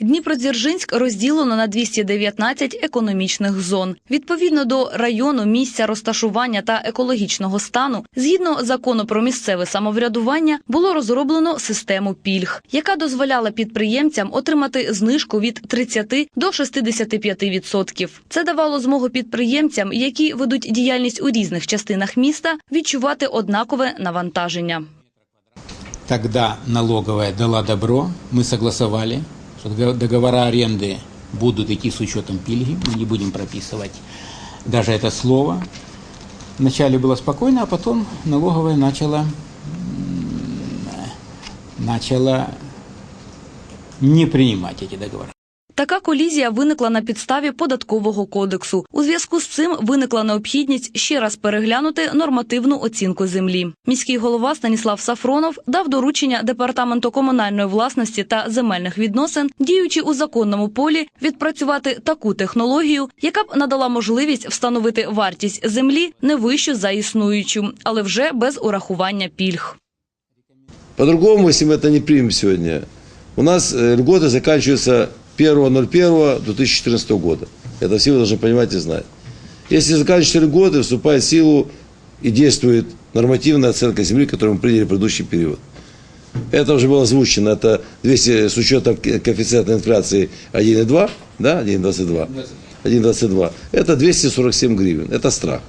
Дніпродзержинськ розділено на 219 економічних зон. Відповідно до району, місця розташування та екологічного стану, згідно закону про місцеве самоврядування, було розроблено систему пільг, яка дозволяла підприємцям отримати знижку від 30 до 65%. Це давало змогу підприємцям, які ведуть діяльність у різних частинах міста, відчувати однакове навантаження. Тогда налоговая дала добро, мы согласовали, что дого- договора аренды будут идти с учетом пильги, мы не будем прописывать даже это слово. Вначале было спокойно, а потом налоговая начала, начала не принимать эти договора. Така колізія виникла на підставі податкового кодексу. У зв'язку з цим виникла необхідність ще раз переглянути нормативну оцінку землі. Міський голова Станіслав Сафронов дав доручення департаменту комунальної власності та земельних відносин, діючи у законному полі, відпрацювати таку технологію, яка б надала можливість встановити вартість землі не вищу за існуючу, але вже без урахування пільг. По-другому, если мы это не примем сегодня, у нас э, льготы заканчиваются 1.01.2014 года. Это все вы должны понимать и знать. Если заканчиваются льготы, вступает в силу и действует нормативная оценка земли, которую мы приняли в предыдущий период. Это уже было озвучено, это 200, с учетом ко- коэффициента инфляции 1,2, да, 1,22, 1,22, это 247 гривен, это страх.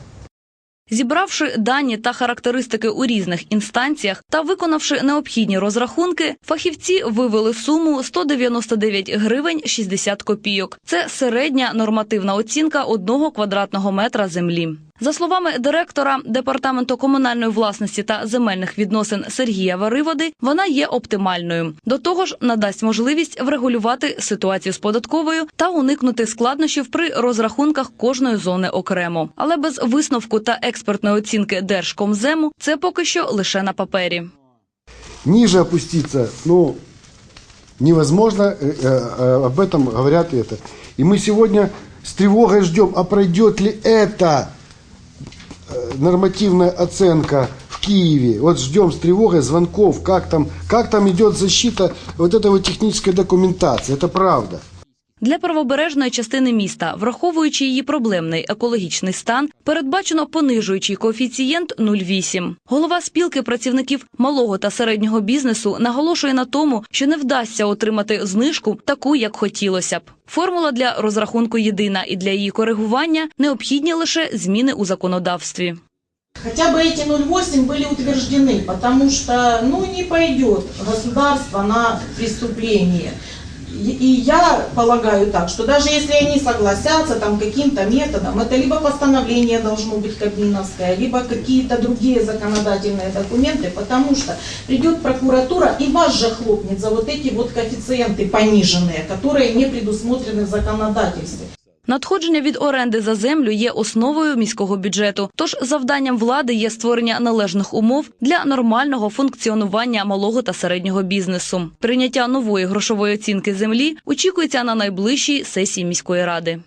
Зібравши дані та характеристики у різних інстанціях та виконавши необхідні розрахунки, фахівці вивели суму 199 гривень 60 копійок. Це середня нормативна оцінка одного квадратного метра землі. За словами директора департаменту комунальної власності та земельних відносин Сергія Вариводи, вона є оптимальною. До того ж, надасть можливість врегулювати ситуацію з податковою та уникнути складнощів при розрахунках кожної зони окремо. Але без висновку та експертної оцінки Держкомзему це поки що лише на папері. ниже опуститься, ну, невозможно, э, э, э, об этом говорят это. И мы сегодня с тревогой ждем, а пройдет ли это э, Нормативная оценка в Киеве. Вот ждем с тревогой звонков, как там, как там идет защита вот этой вот технической документации. Это правда. Для правобережної частини міста, враховуючи її проблемний екологічний стан, передбачено понижуючий коефіцієнт 0,8. Голова спілки працівників малого та середнього бізнесу наголошує на тому, що не вдасться отримати знижку таку, як хотілося б. Формула для розрахунку єдина, і для її коригування необхідні лише зміни у законодавстві. Хотя бы эти 0,8 были утверждены, потому что ну, не пойдет государство на преступление. И я полагаю так, что даже если они согласятся там каким-то методом, это либо постановление должно быть кабиновское, либо какие-то другие законодательные документы, потому что придет прокуратура и вас же хлопнет за вот эти вот коэффициенты пониженные, которые не предусмотрены в законодательстве. Надходження від оренди за землю є основою міського бюджету. Тож завданням влади є створення належних умов для нормального функціонування малого та середнього бізнесу. Прийняття нової грошової оцінки землі очікується на найближчій сесії міської ради.